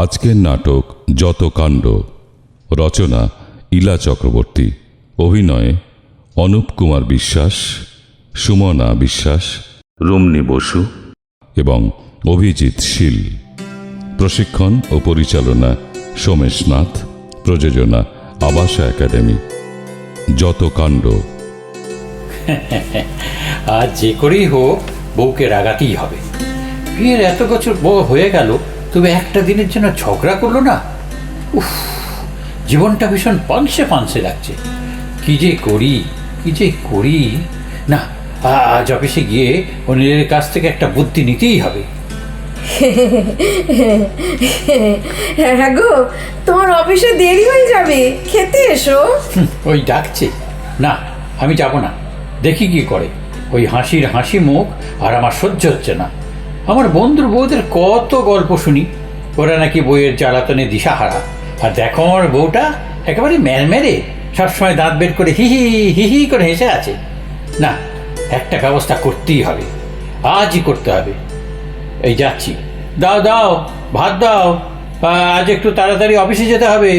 আজকের নাটক যত কাণ্ড, রচনা ইলা চক্রবর্তী, অভিনয়ে অনুপ কুমার বিশ্বাস, সুমনা বিশ্বাস, রুমনি বসু এবং অভিজিৎ শীল। প্রশিক্ষণ ও পরিচালনা সোমেশ নাথ, প্রযোজনা আবাসা একাডেমি। যত কাণ্ড। আর যে করেই হোক, বউকে রাগাতেই হবে। বিয়ের এত বছর বউ হয়ে গেল তবে একটা দিনের জন্য ঝগড়া করল না? উফ জীবনটা ভীষণ পাংসে পাংসে লাগছে। কি যে করি কি যে করি? না আজ অফিসে গিয়ে অনিলের কাছ থেকে একটা বুদ্ধি নিতেই হবে। হ্যাঁ গো তোমার অফিসে দেরি হয়ে যাবে। খেতে এসো। ওই ডাকছে। না আমি যাব না। দেখি কি করে। ওই হাসির হাসি মুখ আর আমার সহ্য হচ্ছে না। আমার বন্ধুর বউদের কত গল্প শুনি। ওরা নাকি বইয়ের জ্বালাতনে দিশাহারা। আর দেখো আমার বউটা একেবারে ম্যারমেরে সবসময় দাঁত বের করে হি হি হি করে হেসে আছে। না, একটা ব্যবস্থা করতেই হবে। আজই করতে হবে। এই যাচ্ছি। দাও দাও, ভাত দাও। আজ একটু তাড়াতাড়ি অফিসে যেতে হবে।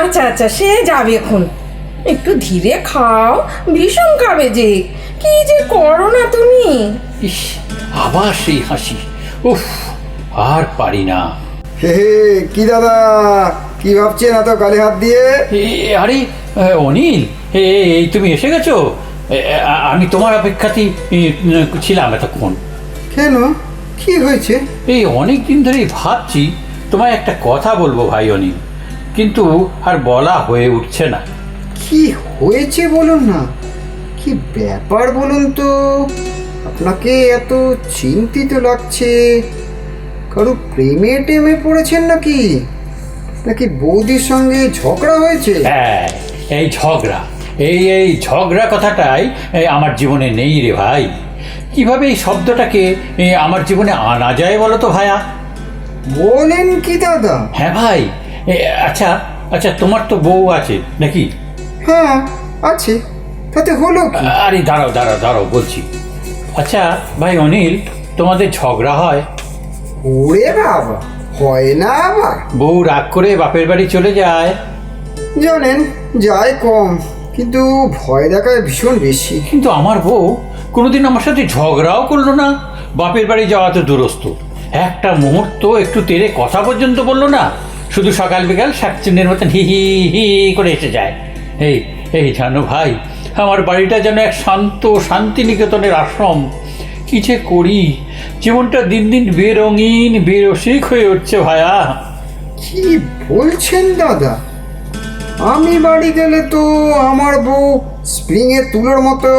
আচ্ছা আচ্ছা সে যাবে এখন। একটু ধীরে খাও ভীষণ খাবে যে। কি যে করো না তুমি? ইস আবার সেই হাসি। উফ আর পারি না। হে হে কি দাদা? কি ভাবছেন এত গালে হাত দিয়ে? এ, আরে এ, অনিল এ, এই তুমি এসে গেছো? এ, আ- আমি তোমার অপেক্ষাতেই এ, ছিলাম এতক্ষণ। কেন? কি হয়েছে? এই অনেক দিন ধরেই ভাবছি তোমায় একটা কথা বলব ভাই অনিল। কিন্তু আর বলা হয়ে উঠছে না। কি হয়েছে বলুন না? কি ব্যাপার বলুন তো? আপনাকে এত চিন্তিত লাগছে। কারও প্রেমে টেমে পড়েছেন নাকি? নাকি বৌদির সঙ্গে ঝগড়া হয়েছে? হ্যাঁ এই ঝগড়া এই এই ঝগড়া কথাটাই আমার জীবনে নেই রে ভাই। কীভাবে এই শব্দটাকে আমার জীবনে আনা যায় বলো তো ভায়া? বলেন কি দাদা? হ্যাঁ ভাই আচ্ছা আচ্ছা তোমার তো বউ আছে নাকি? হ্যাঁ আছে। তাতে হলো কি? আরে দাঁড়াও দাঁড়াও দাঁড়াও বলছি। আচ্ছা ভাই অনিল তোমাদের ঝগড়া হয়? ওরে বাবা হয় না আবার। বউ রাগ করে বাপের বাড়ি চলে যায়। জানেন যায় কম কিন্তু ভয় দেখায় ভীষণ বেশি। কিন্তু আমার বউ কোনোদিন আমার সাথে ঝগড়াও করল না। বাপের বাড়ি যাওয়া তো দূরস্থ একটা মুহূর্ত একটু তেরে কথা পর্যন্ত বলল না। শুধু সকাল বিকাল শাকচুন্নের মতন হি হি হি করে এসে যায়। এই এই জানো ভাই, আমার বাড়িটা যেন এক শান্ত শান্তিনিকেতনের আশ্রম। কি যে করি? জীবনটা দিন দিন বেরঙিন, বেরসিক হয়ে উঠছে ভায়া। কি বলছেন দাদা? আমি বাড়ি গেলে তো আমার বউ স্প্রিংয়ের তুলোর মতো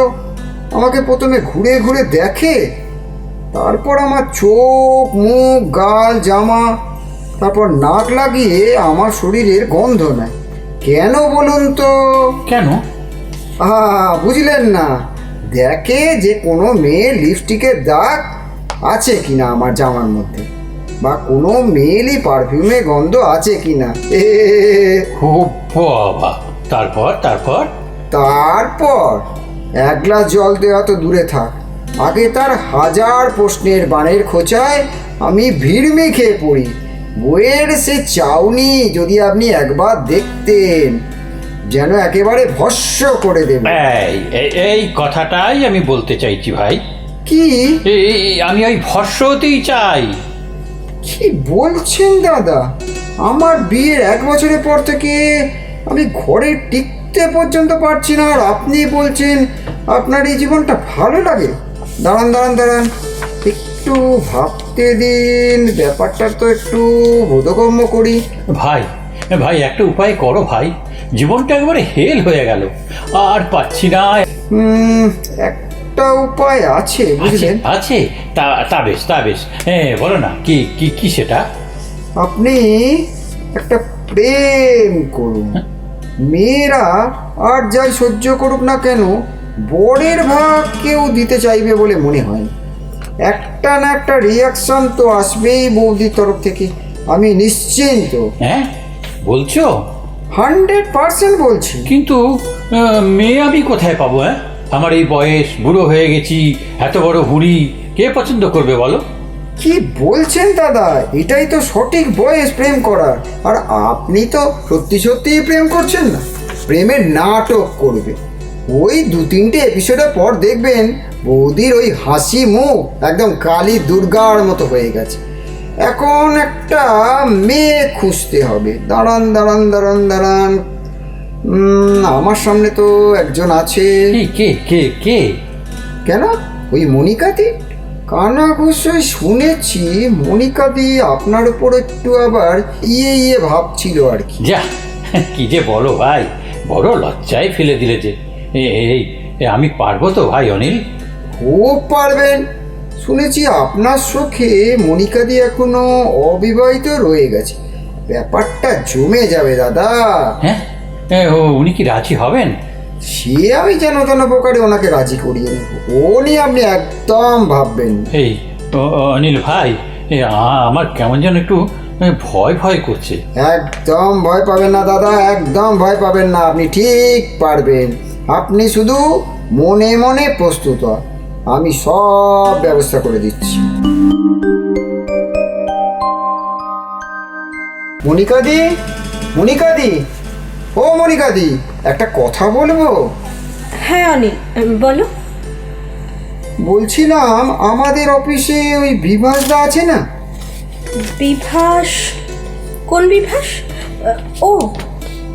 আমাকে প্রথমে ঘুরে ঘুরে দেখে, তারপর আমার চোখ, মুখ, গাল, জামা, তারপর নাক লাগিয়ে আমার শরীরের গন্ধ নেয়। কেন বলুন তো? কেন? আহা বুঝলেন না। দেখে যে কোনো মেয়ে লিপস্টিকের দাগ আছে কিনা আমার জামার মধ্যে বা কোনো মেয়েরই পারফিউমে গন্ধ আছে কিনা। এ বাবা। তারপর তারপর? তারপর এক গ্লাস জল দেওয়া তো দূরে থাক। আগে তার হাজার প্রশ্নের বানের খোঁচায় আমি ভিড়মে খেয়ে পড়ি। বইয়ের সে চাউনি যদি আপনি একবার দেখতেন যেন একেবারে ভস্য করে দেবে এই এই- এই কথাটাই আমি বলতে চাইছি ভাই। কি? এই এই- আমি ওই ভস্য হতেই চাই। কি বলছেন দাদা? আমার বিয়ের এক বছরের পর থেকে আমি ঘরে টিকতে পর্যন্ত পারছি না আর আপনি বলছেন আপনার এই জীবনটা ভালো লাগে। দাঁড়ান দাঁড়ান দাঁড়ান। একটু ভাবতে দিন ব্যাপারটা তো একটু বোধগম্য করি। ভাই ভাই একটা উপায় করো ভাই। জীবনটা একবারে হেল হয়ে গেল। আর পাচ্ছি না। হুম একটা উপায় আছে আছে বুঝলেন? আছে তা তা বেশ তা বেশ। হ্যাঁ বলো না কি কি কি সেটা? আপনি একটা প্রেম করুন। মেয়েরা আর যাই সহ্য করুক না কেন বরের ভাগ কেউ দিতে চাইবে বলে মনে হয়। না। একটা না একটা রিয়াকশন তো আসবেই বৌদির তরফ থেকে। আমি নিশ্চিন্ত। হ্যাঁ? বলছো? হান্ড্রেড পার্সেন্ট বলছি। কিন্তু আহ, মেয়ে আমি কোথায় পাবো হ্যাঁ? আমার এই বয়স বুড়ো হয়ে গেছি এত বড় হুড়ি কে পছন্দ করবে বলো? কি বলছেন দাদা? এটাই তো সঠিক বয়স প্রেম করার। আর আপনি তো সত্যি সত্যিই প্রেম করছেন না। প্রেমের নাটক করবে। ওই দু তিনটে এপিসোডের পর দেখবেন বৌদির ওই হাসি মুখ একদম কালী দুর্গার মতো হয়ে গেছে। এখন একটা মেয়ে খুঁজতে হবে। দাঁড়ান দাঁড়ান দাঁড়ান দাঁড়ান। আমার সামনে তো একজন আছে। কে কে কে কেন? ওই মনিকাদি? কানা ঘোষই শুনেছি মনিকাদি আপনার উপর একটু আবার ইয়ে ইয়ে ভাবছিল আর কি। যা কি যে বলো ভাই বড় লজ্জায় ফেলে দিলে যে। এই এ, আমি পারব তো ভাই অনিল? খুব পারবেন। শুনেছি আপনার সুখে মনিকাদি এখনও অবিবাহিত রয়ে গেছে। ব্যাপারটা জমে যাবে দাদা। হ্যাঁ? ও উনি কি রাজি হবেন? সে আমি যেন তেন প্রকারে ওনাকে রাজি করিয়ে নেব। ও নিয়ে আপনি একদম ভাববেন এই অনিল ভাই আমার কেমন যেন একটু ভয় ভয় করছে। একদম ভয় পাবেন না দাদা একদম ভয় পাবেন না। আপনি ঠিক পারবেন। আপনি শুধু মনে মনে প্রস্তুত হন। আমি সব ব্যবস্থা করে দিচ্ছি। মনিকাদি মনিকাদি ও মনিকাদি একটা কথা বলব? হ্যাঁ অনিল বলো। বলছিলাম আমাদের অফিসে ওই বিভাসদা আছে না? বিভাস? কোন বিভাস? ও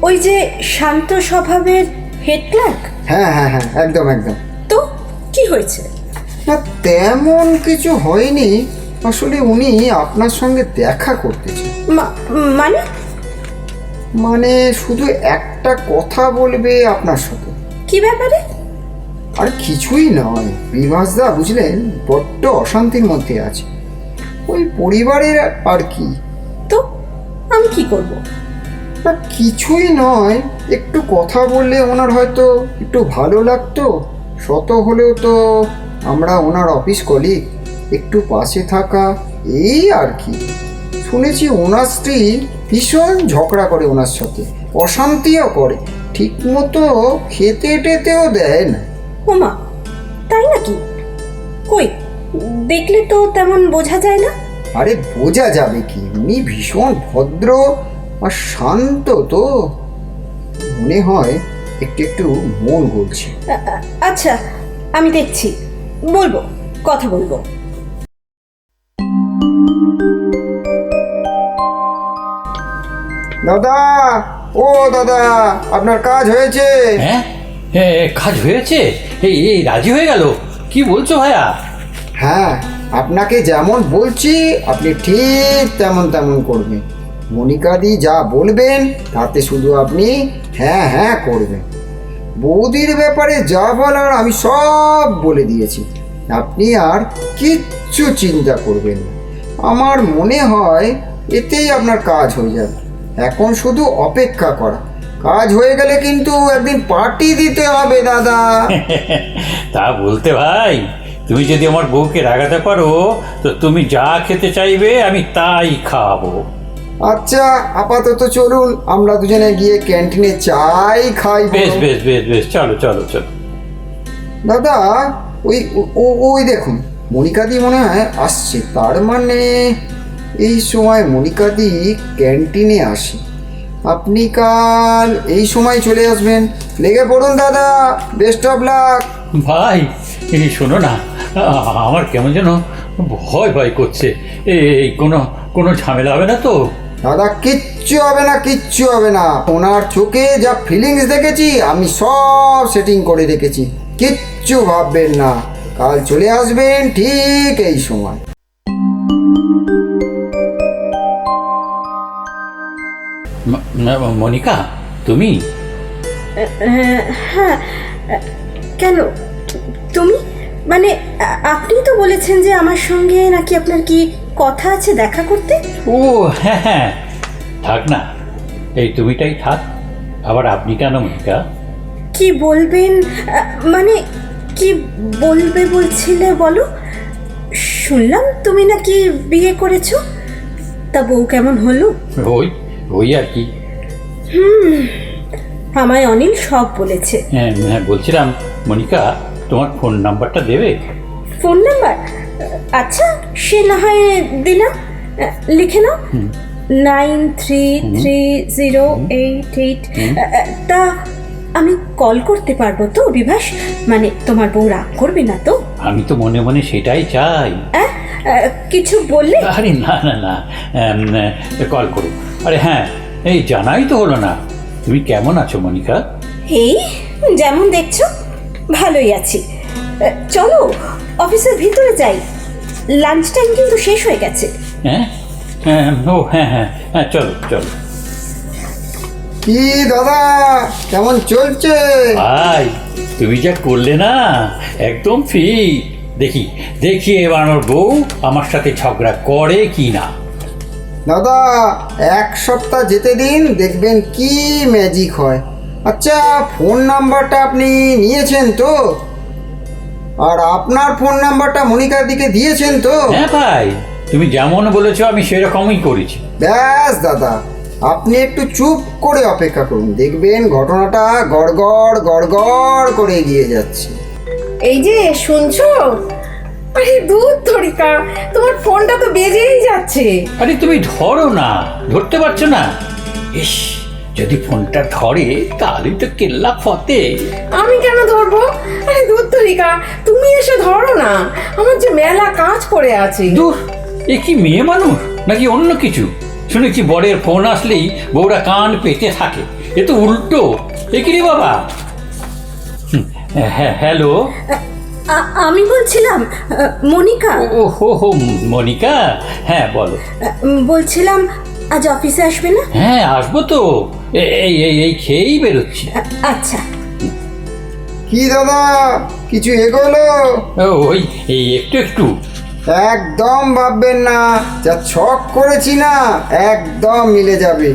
ওই যে শান্ত স্বভাবের হেড ক্লার্ক হ্যাঁ হ্যাঁ হ্যাঁ একদম একদম। তো কি হয়েছে? না তেমন কিছু হয়নি। আসলে উনি আপনার সঙ্গে দেখা করতে চান। মানে? মানে শুধু একটা কথা বলবে আপনার সাথে। কি ব্যাপারে? আর কিছুই নয়। বিভাসদা বুঝলেন বড্ড অশান্তির মধ্যে আছে। ওই পরিবারের আর কি। তো আমি কি করব? না কিছুই নয়। একটু কথা বললে ওনার হয়তো একটু ভালো লাগতো। শত হলেও তো আমরা ওনার অফিস কলিগ। একটু পাশে থাকা এই আর কি। শুনেছি ওনার স্ত্রী ভীষণ ঝগড়া করে ওনার সাথে অশান্তিও করে। ঠিকমতো খেতে টেতেও দেয় না। ওমা তাই নাকি? কই দেখলে তো তেমন বোঝা যায় না। আরে বোঝা যাবে কি উনি ভীষণ ভদ্র আর শান্ত তো। মনে হয় একটু একটু মন আ- আচ্ছা আমি দেখছি। বলব কথা বলব। দাদা ও দাদা আপনার কাজ হয়েছে? হ্যাঁ? এ, কাজ হয়েছে? এই এই রাজি হয়ে গেল? কি বলছো ভাইয়া? হ্যাঁ আপনাকে যেমন বলছি আপনি ঠিক তেমন তেমন করবেন। মনিকাদি যা বলবেন, তাতে শুধু আপনি হ্যাঁ হ্যাঁ করবেন। বৌদির ব্যাপারে যা বলার আমি সব বলে দিয়েছি। আপনি আর কিচ্ছু চিন্তা করবেন না। আমার মনে হয় এতেই আপনার কাজ হয়ে যাবে। এখন শুধু অপেক্ষা করা। কাজ হয়ে গেলে কিন্তু একদিন পার্টি দিতে হবে, দাদা। তা বলতে ভাই, তুমি যদি আমার বউকে রাগাতে পারো, তো তুমি যা খেতে চাইবে আমি তাই খাওয়াবো আচ্ছা আপাতত চলুন আমরা দুজনে গিয়ে ক্যান্টিনে চাই খাই বেশ বেশ বেশ বেশ চলো চলো চলো। দাদা ওই ও- ও- ওই দেখুন মনিকাদি মনে হয় আসছে তার মানে এই সময় মনিকাদি ক্যান্টিনে আসে। আপনি কাল এই সময় চলে আসবেন। লেগে পড়ুন দাদা বেস্ট অফ লাক ভাই এই শোনো না আমার কেমন যেন ভয় ভয় করছে এই কোনো কোনো ঝামেলা হবে না তো? দাদা কিচ্ছু হবে না কিচ্ছু হবে না। ওনার চোখে যা ফিলিংস দেখেছি আমি সব সেটিং করে রেখেছি। কিচ্ছু ভাববেন না। কাল চলে আসবেন ঠিক এই সময়। মনিকা তুমি? হ্যাঁ কেন? তুমি? মানে আপনি তো বলেছেন যে আমার সঙ্গে নাকি আপনার কি কথা আছে দেখা করতে? ও হ্যাঁ হ্যাঁ। থাক না। এই তুমিটাই থাক। আবার আপনি কেন মনিকা? কি বলবেন? মানে কি বলবে বলছিলে বলো? শুনলাম তুমি নাকি বিয়ে করেছ। তা বউ কেমন হলো? ওই ওই আর কি। হুম আমায় অনিল সব বলেছে। হ্যাঁ হ্যাঁ বলছিলাম মনিকা তোমার ফোন নাম্বারটা দেবে? Phone number? আচ্ছা সে না হয় দিলাম লিখে নাও। Nine three three zero eight eight. তা আমি কল করতে পারব তো বিভাস মানে তোমার বউ রাগ করবে না তো? আমি তো মনে মনে সেটাই চাই। কিছু বললে? আরে না না না কল করো আরে হ্যাঁ এই জানাই তো হলো না। তুমি কেমন আছো মনিকা? এই যেমন দেখছ ভালোই আছি। চলো অফিসের ভিতরে যাই। লাঞ্চ টাইম কিন্তু শেষ হয়ে গেছে। হ্যাঁ? হ্যাঁ ও হ্যাঁ হ্যাঁ হ্যাঁ চলো চলো। কি দাদা কেমন চলছে? ভাই তুমি যা করলে না একদম ফিট। দেখি দেখি এবার আমার বউ আমার সাথে ঝগড়া করে কি না। দাদা এক সপ্তাহ যেতে দিন দেখবেন কি ম্যাজিক হয়। আচ্ছা ফোন নাম্বারটা আপনি নিয়েছেন তো? আর আপনার ফোন নাম্বারটা মনিকার দিকে দিয়েছেন তো? হ্যাঁ ভাই তুমি যেমন বলেছ আমি সেরকমই করেছি। ব্যাস দাদা আপনি একটু চুপ করে অপেক্ষা করুন। দেখবেন ঘটনাটা গড়গড় গড়গড় করে এগিয়ে যাচ্ছে। এই যে শুনছো? আরে দূর তরিকা তোমার ফোনটা তো বেজেই যাচ্ছে। আরে তুমি ধরো না ধরতে পারছ না? ইস। যদি ফোনটা ধরে তাহলে তো কেল্লা ফতে। আমি কেন ধরবো? আরে দূর তরিকা তুমি এসে ধরো না। আমার যে মেলা কাজ পড়ে আছে। দূর এ কি মেয়ে মানুষ নাকি অন্য কিছু? শুনেছি বরের ফোন আসলেই বউরা কান পেতে থাকে। এ তো উল্টো। এ কি রে বাবা? হ্যাঁ হ্যালো। আমি বলছিলাম মনিকা। ও হো হো মনিকা? হ্যাঁ বলো। বলছিলাম আজ অফিসে আসবে না? হ্যাঁ আসব তো। এই এই এই খেয়েই বেরোচ্ছি। আচ্ছা। কি দাদা কিছু এগোলো? ও, ওই এই একটু একটু। একদম ভাববেন না যা ছক করেছি না একদম মিলে যাবে।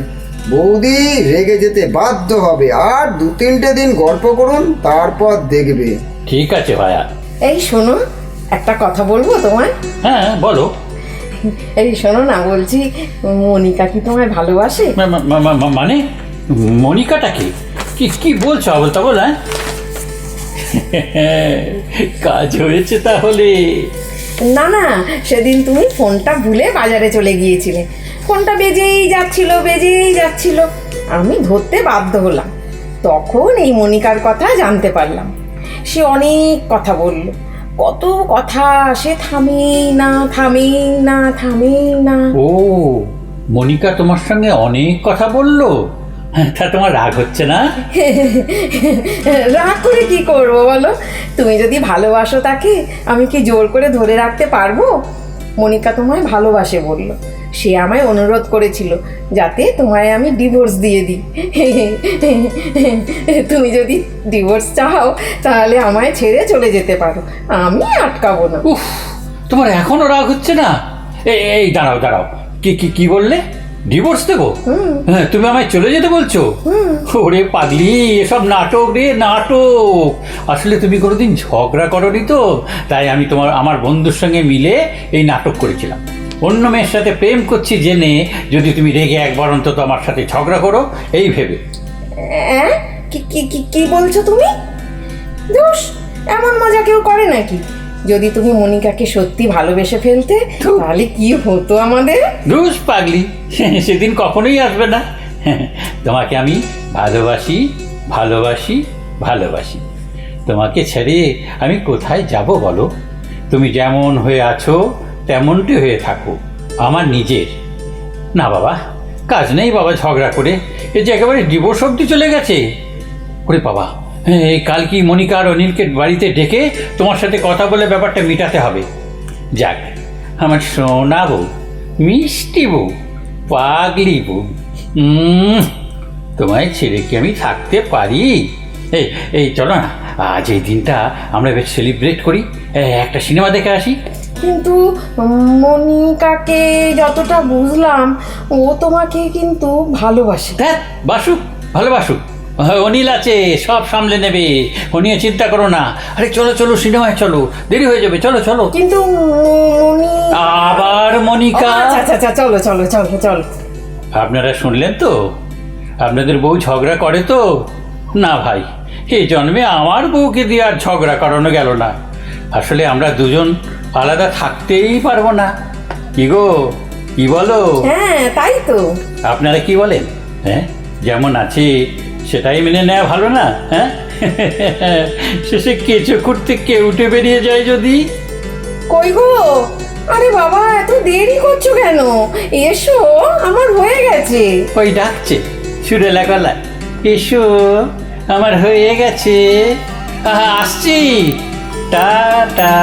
বৌদি রেগে যেতে বাধ্য হবে আর দু তিনটে দিন গল্প করুন তারপর দেখবে। ঠিক আছে ভাইয়া এই শোনো একটা কথা বলব তোমায়? হ্যাঁ বলো। এই শোনো না বলছি মনিকা কি তোমায় ভালোবাসে? মানে? মনিকাটাকে? কি কি বলছো আবল তাবল হ্যাঁ? কাজ হয়েছে তাহলে। না না সেদিন তুমি ফোনটা ভুলে বাজারে চলে গিয়েছিলে। ফোনটা বেজেই যাচ্ছিল বেজেই যাচ্ছিল। আমি ধরতে বাধ্য হলাম। তখন এই মনিকার কথা জানতে পারলাম। সে অনেক কথা বলল। কত কথা সে থামেই না থামেই না থামেই না। ও মনিকা তোমার সঙ্গে অনেক কথা বলল? তা তোমার রাগ হচ্ছে না? রাগ করে কি করব বলো? তুমি যদি ভালোবাসো তাকে আমি কি জোর করে ধরে রাখতে পারব? মনিকা তোমায় ভালোবাসে বলল। সে আমায় অনুরোধ করেছিল যাতে তোমায় আমি ডিভোর্স দিয়ে দিই। তুমি যদি ডিভোর্স চাও তাহলে আমায় ছেড়ে চলে যেতে পারো। আমি আটকাবো না। উফ তোমার এখনও রাগ হচ্ছে না? এই দাঁড়াও দাঁড়াও। কি কি কি বললে? ডিভোর্স দেবো? হ্যাঁ তুমি আমায় চলে যেতে বলছো? ওরে পাগলি, এসব নাটক রে, নাটক। আসলে তুমি কোনোদিন ঝগড়া করনি তো? তাই আমি তোমার, আমার বন্ধুর সঙ্গে মিলে এই নাটক করেছিলাম। অন্য মেয়ের সাথে প্রেম করছি জেনে যদি তুমি রেগে একবার অন্তত আমার সাথে ঝগড়া করো, এই ভেবে? কি বলছো তুমি? এমন মজা কেউ করে নাকি? যদি তুমি মনিকাকে সত্যি ভালোবেসে ফেলতে তাহলে কি হতো আমাদের? দুষ পাগলি। সেদিন কখনোই আসবে না। তোমাকে আমি ভালোবাসি ভালোবাসি ভালোবাসি। তোমাকে ছেড়ে আমি কোথায় যাব বলো? তুমি যেমন হয়ে আছো তেমনটি হয়ে থাকো। আমার নিজের। না বাবা কাজ নেই বাবা ঝগড়া করে। এ যে একেবারে ডিভোর্স অব্দি চলে গেছে। ওরে বাবা। এই কাল কি মনিকা আর অনিলকে বাড়িতে ডেকে তোমার সাথে কথা বলে ব্যাপারটা মিটাতে হবে? যাক আমার সোনা বউ মিষ্টি বউ পাগলি বউ তোমায় ছেড়ে কি আমি থাকতে পারি? এই এই চলো না আজ এই দিনটা আমরা বেশ সেলিব্রেট করি। একটা সিনেমা দেখে আসি। কিন্তু মনিকাকে যতটা বুঝলাম ও তোমাকে কিন্তু ভালোবাসে। হ্যাঁ বাসুক ভালোবাসুক। হ্যাঁ, অনিল আছে সব সামলে নেবে। ও নিয়ে চিন্তা করো না। আরে চলো চলো সিনেমায় চলো। দেরি হয়ে যাবে চলো চলো। কিন্তু আবার মনিকা। আচ্ছা আচ্ছা আচ্ছা চলো চলো চলো চলো। আপনারা শুনলেন তো? আপনাদের বউ ঝগড়া করে তো? না ভাই এই জন্মে আমার বউকে দিয়ে আর ঝগড়া করানো গেল না। আসলে আমরা দুজন আলাদা থাকতেই পারব না। কি গো কি বলো? হ্যাঁ তাই তো। আপনারা কি বলেন? হ্যাঁ যেমন আছে সেটাই মেনে নেওয়া ভালো না হ্যাঁ? শেষে কেঁচো করতে কে উঠে বেরিয়ে যায় যদি? কই গো? আরে বাবা এত দেরি করছ কেন? এসো আমার হয়ে গেছে। ওই ডাকছে সুরেলা গলায়। এসো আমার হয়ে গেছে। আহা, আসছি। টা টা।